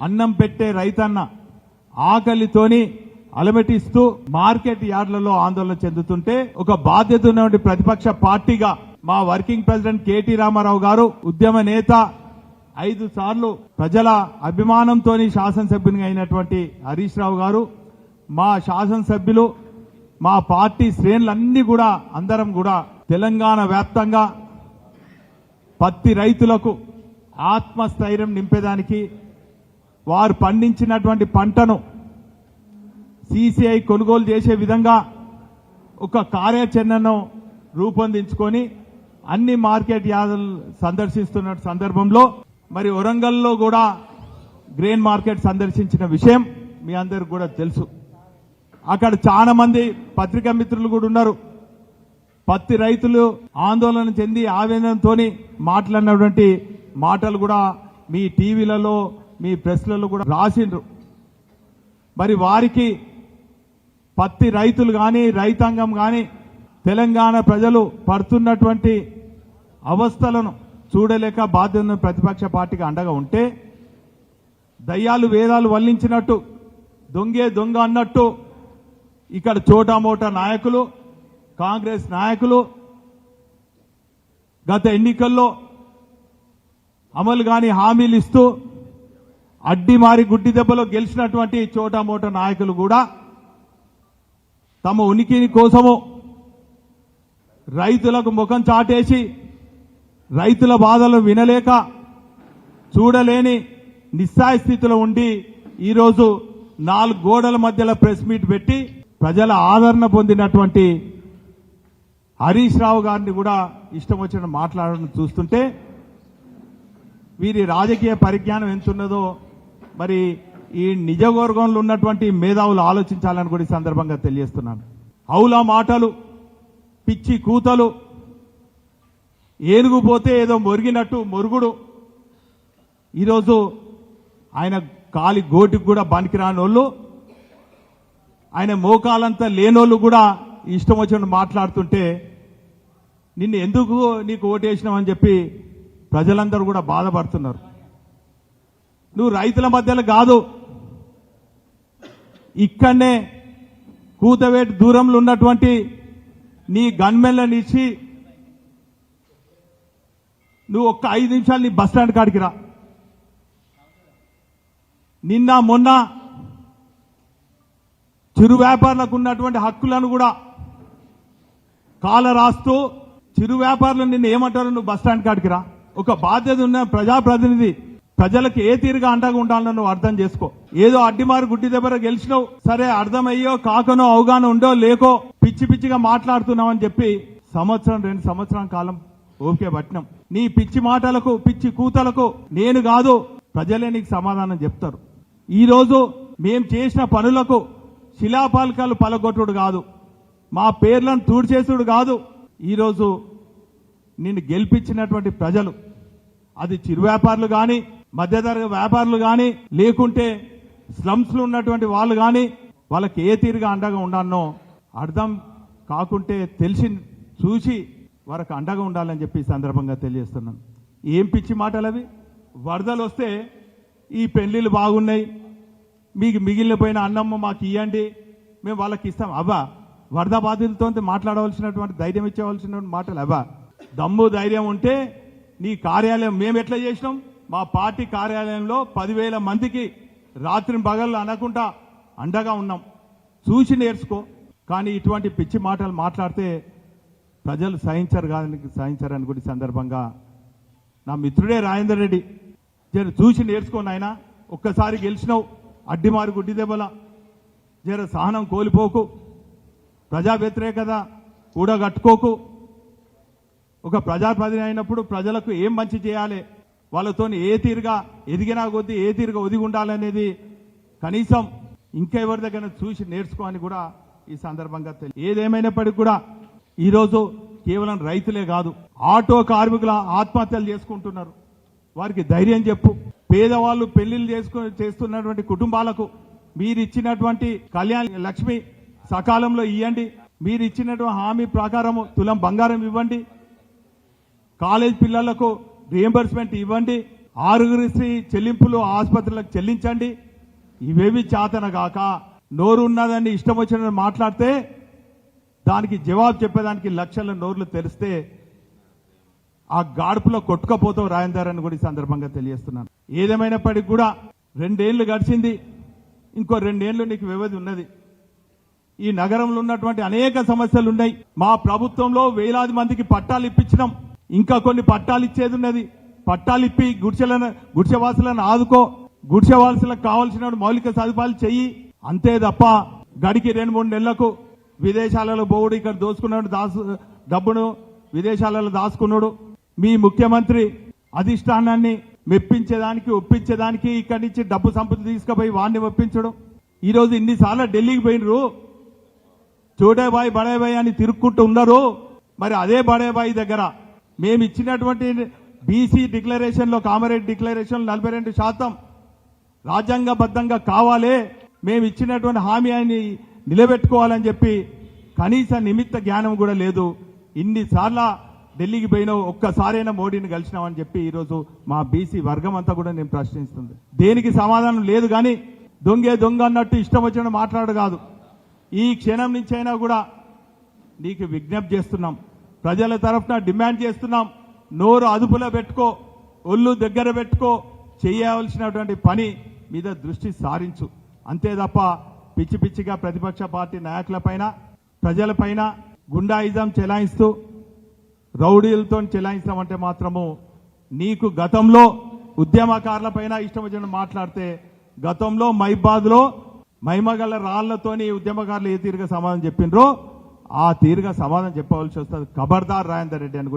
అన్నం పెట్టే రైతన్న ఆకలితోని అలమటిస్తూ మార్కెట్ యార్డ్లలో ఆందోళన చెందుతుంటే ఒక బాధ్యత ఉన్నటువంటి ప్రతిపక్ష పార్టీగా మా వర్కింగ్ ప్రెసిడెంట్ కేటీ రామారావు గారు ఉద్యమ నేత ఐదు సార్లు ప్రజల అభిమానంతో శాసనసభ్యునిగా అయినటువంటి హరీష్ రావు గారు మా శాసనసభ్యులు మా పార్టీ శ్రేణులన్నీ కూడా అందరం కూడా తెలంగాణ వ్యాప్తంగా పత్తి రైతులకు ఆత్మస్థైర్యం నింపేదానికి వారు పండించినటువంటి పంటను సిసిఐ కొనుగోలు చేసే విధంగా ఒక కార్యాచరణను రూపొందించుకొని అన్ని మార్కెట్ యార్డులు సందర్శిస్తున్న సందర్భంలో మరి వరంగల్లో కూడా గ్రెయిన్ మార్కెట్ సందర్శించిన విషయం మీ అందరికి కూడా తెలుసు. అక్కడ చాలా మంది పత్రికా మిత్రులు కూడా ఉన్నారు. పత్తి రైతులు ఆందోళన చెంది ఆవేదనతో మాట్లాడినటువంటి మాటలు కూడా మీ టీవీలలో మీ ప్రెస్లలో కూడా రాసిండ్రు. మరి వారికి పత్తి రైతులు కానీ రైతాంగం కానీ తెలంగాణ ప్రజలు పడుతున్నటువంటి అవస్థలను చూడలేక బాధ్యతను ప్రతిపక్ష పార్టీకి అండగా ఉంటే దయ్యాలు వేదాలు వల్లించినట్టు దొంగే దొంగ అన్నట్టు ఇక్కడ చోటామోటా నాయకులు కాంగ్రెస్ నాయకులు గత ఎన్నికల్లో అమలు కాని హామీలు ఇస్తూ అడ్డి మారి గుడ్డి దెబ్బలో గెలిచినటువంటి చోటామోటా నాయకులు కూడా తమ ఉనికిని కోసము రైతులకు ముఖం చాటేసి రైతుల బాధలు వినలేక చూడలేని నిస్సాయ స్థితిలో ఉండి ఈరోజు నాలుగు గోడల మధ్యలో ప్రెస్ మీట్ పెట్టి ప్రజల ఆదరణ పొందినటువంటి హరీష్ రావు గారిని కూడా ఇష్టం వచ్చిన మాట్లాడడం చూస్తుంటే వీరి రాజకీయ పరిజ్ఞానం ఎంతున్నదో మరి ఈ నిజవర్గంలో ఉన్నటువంటి మేధావులు ఆలోచించాలని కూడా ఈ సందర్భంగా తెలియజేస్తున్నాను. అవుల మాటలు పిచ్చి కూతలు ఏనుగు పోతే ఏదో మొరిగినట్టు మొరుగుడు. ఈరోజు ఆయన కాలి గోటికి కూడా పనికిరాని వాళ్ళు ఆయన మోకాలంతా లేనోళ్ళు కూడా ఇష్టం వచ్చినట్టు మాట్లాడుతుంటే నిన్ను ఎందుకు నీకు ఓటేసినామని చెప్పి ప్రజలందరూ కూడా బాధపడుతున్నారు. నువ్వు రైతుల మధ్యలో కాదు. ఇక్కడనే కూతవేటి దూరంలో ఉన్నటువంటి నీ గన్మెన్లను ఇచ్చి నువ్వు ఒక్క ఐదు నిమిషాలు నీ బస్ స్టాండ్ కాడికి రా. నిన్న మొన్న చిరు వ్యాపారులకు ఉన్నటువంటి హక్కులను కూడా కాల రాస్తూ చిరు వ్యాపారులు నిన్ను ఏమంటారు నువ్వు బస్ స్టాండ్ కాడికి రా. ఒక బాధ్యత ఉన్న ప్రజాప్రతినిధి ప్రజలకు ఏ తీరుగా అండగా ఉండాలని నువ్వు అర్థం చేసుకో. ఏదో అడ్డిమారు గుడ్డి దెబ్బర గెలిచినావు సరే అర్థమయ్యో కాకనో అవగాహన ఉండో లేకో పిచ్చి పిచ్చిగా మాట్లాడుతున్నావు అని చెప్పి సంవత్సరం రెండు సంవత్సరం కాలం ఓకే పట్టినాం. నీ పిచ్చి మాటలకు పిచ్చి కూతలకు నేను కాదు ప్రజలే నీకు సమాధానం చెప్తారు. ఈ రోజు మేం చేసిన పనులకు శిలాపాలకాలు పలగొట్టుడు కాదు మా పేర్లను తూడ్చేసుడు కాదు ఈరోజు నిన్ను గెలిపించినటువంటి ప్రజలు. అది చిరు వ్యాపారులు కానీ మధ్యతరగతి వ్యాపారులు కానీ లేకుంటే స్లమ్స్లో ఉన్నటువంటి వాళ్ళు కానీ వాళ్ళకి ఏ తీరుగా అండగా ఉండాలనో అర్థం కాకుంటే తెలిసి చూసి వారికి అండగా ఉండాలని చెప్పి సందర్భంగా తెలియజేస్తున్నాను. ఏం పిచ్చి మాటలు అవి వరదలు వస్తే ఈ పెళ్ళిళ్ళు బాగున్నాయి మీకు మిగిలిపోయిన అన్నమ్మ మాకు ఇవ్వండి మేము వాళ్ళకి ఇస్తాం. అవ్వా వరద బాధితులతో మాట్లాడవలసినటువంటి ధైర్యం ఇచ్చేవలసినటువంటి మాటలు అవ్వా దమ్ము ధైర్యం ఉంటే నీ కార్యాలయం మేము ఎట్లా చేసినాం? మా పార్టీ కార్యాలయంలో పదివేల మందికి రాత్రి పగళ్ళు అనకుండా అండగా ఉన్నాం. చూసి నేర్చుకో. కానీ ఇటువంటి పిచ్చి మాటలు మాట్లాడితే ప్రజలు సహించరు కాదని సహించరని కూడా సందర్భంగా నా మిత్రుడే రాజేందర్ రెడ్డి. జర చూసి నేర్చుకో నాయన. ఒక్కసారి గెలిచినావు. అడ్డిమారి గుడ్డి దెబ్బల. జర సహనం కోల్పోకు. ప్రజా వ్యతిరేకత కూడగట్టుకోకు. ఒక ప్రజాప్రతినిధి అయినప్పుడు ప్రజలకు ఏం మంచి చేయాలి? వాళ్ళతో ఏ తీరుగా ఎదిగినా కొద్దీ ఏ తీరుగా ఒదిగి ఉండాలనేది కనీసం ఇంకెవరి దగ్గర చూసి నేర్చుకోని కూడా ఈ సందర్భంగా తెలియ ఏదేమైనప్పటికీ కూడా ఈరోజు కేవలం రైతులే కాదు ఆటో కార్మికుల ఆత్మహత్యలు చేసుకుంటున్నారు. వారికి ధైర్యం చెప్పు. పేదవాళ్ళు పెళ్ళిళ్ళు చేసుకు చేస్తున్నటువంటి కుటుంబాలకు మీరు ఇచ్చినటువంటి కళ్యాణ్ లక్ష్మి సకాలంలో ఇవ్వండి మీరు ఇచ్చినటువంటి హామీ ప్రకారము తులం బంగారం ఇవ్వండి. కాలేజ్ పిల్లలకు రియంబర్స్మెంట్ ఇవ్వండి. ఆరుగురి చెల్లింపులు ఆసుపత్రులకు చెల్లించండి. ఇవేవి చేతన కాక నోరు ఉన్నదని ఇష్టం వచ్చిన మాట్లాడితే దానికి జవాబు చెప్పేదానికి లక్షల నోర్లు తెరిస్తే ఆ గాడుపులో కొట్టుకపోతావు రాయందర్ అని కూడా ఈ సందర్భంగా తెలియజేస్తున్నాను. ఏదేమైనప్పటికీ కూడా రెండేళ్ళు గడిచింది. ఇంకో రెండేళ్ళు నీకు వ్యవధి ఉన్నది. ఈ నగరంలో ఉన్నటువంటి అనేక సమస్యలు ఉన్నాయి. మా ప్రభుత్వంలో వేలాది మందికి పట్టాలు ఇప్పించినాం. ఇంకా కొన్ని పట్టాలు ఇచ్చేది ఉన్నది. పట్టాలు ఇప్పి గుడిసెలను గుడిసెవాసులను ఆదుకో. గుడిసెవాసులకు కావాల్సిన మౌలిక సదుపాయాలు చెయ్యి. అంతే తప్ప గడికి రెండు మూడు నెలలకు విదేశాలలో బోవుడు ఇక్కడ దోసుకున్నాడు దాసు డబ్బును విదేశాలలో దాచుకున్నాడు మీ ముఖ్యమంత్రి అధిష్టానాన్ని మెప్పించేదానికి ఒప్పించేదానికి ఇక్కడి నుంచి డబ్బు సంపద తీసుకుపోయి వాడిని ఒప్పించడం. ఈరోజు ఇన్నిసార్లు ఢిల్లీకి పోయినరు. చూడేబాయ్ బడేబాయి అని తిరుక్కుంటూ ఉన్నారు మరి అదే బడేబాయి దగ్గర మేము ఇచ్చినటువంటి బీసీ డిక్లరేషన్లో కామరేడ్ డిక్లరేషన్ నలభై రెండు శాతం రాజ్యాంగబద్ధంగా కావాలే. మేము ఇచ్చినటువంటి హామీ అని నిలబెట్టుకోవాలని చెప్పి కనీస నిమిత్త జ్ఞానం కూడా లేదు. ఇన్నిసార్ల ఢిల్లీకి పోయినావు ఒక్కసారైనా మోడీని కలిసినామని చెప్పి ఈరోజు మా బీసీ వర్గం అంతా కూడా నేను ప్రశ్నిస్తుంది. దేనికి సమాధానం లేదు కానీ దొంగే దొంగ అన్నట్టు ఇష్టం వచ్చిన మాట్లాడు కాదు. ఈ క్షణం నుంచైనా కూడా నీకు విజ్ఞప్తి చేస్తున్నాం. ప్రజల తరఫున డిమాండ్ చేస్తున్నాం. నోరు అదుపులో పెట్టుకో ఒళ్ళు దగ్గర పెట్టుకో చేయవలసినటువంటి పని మీద దృష్టి సారించు. అంతే తప్ప పిచ్చి పిచ్చిగా ప్రతిపక్ష పార్టీ నాయకులపైన ప్రజలపైన గుండాయిజం చెలాయిస్తూ రౌడీలతో చెలాయించడం మాత్రము నీకు గతంలో ఉద్యమకారులపైన ఇష్టం వచ్చిన మాట్లాడితే గతంలో మైబాద్లో మైమగల రాళ్ళతోని ఉద్యమకారులు ఏ తీరుగా సమాధానం చెప్పిండ్రో ఆ తీరుగా సమాధానం చెప్పవలసి వస్తుంది. ఖబర్దార్ రాజేందర్ రెడ్డి అని కూడా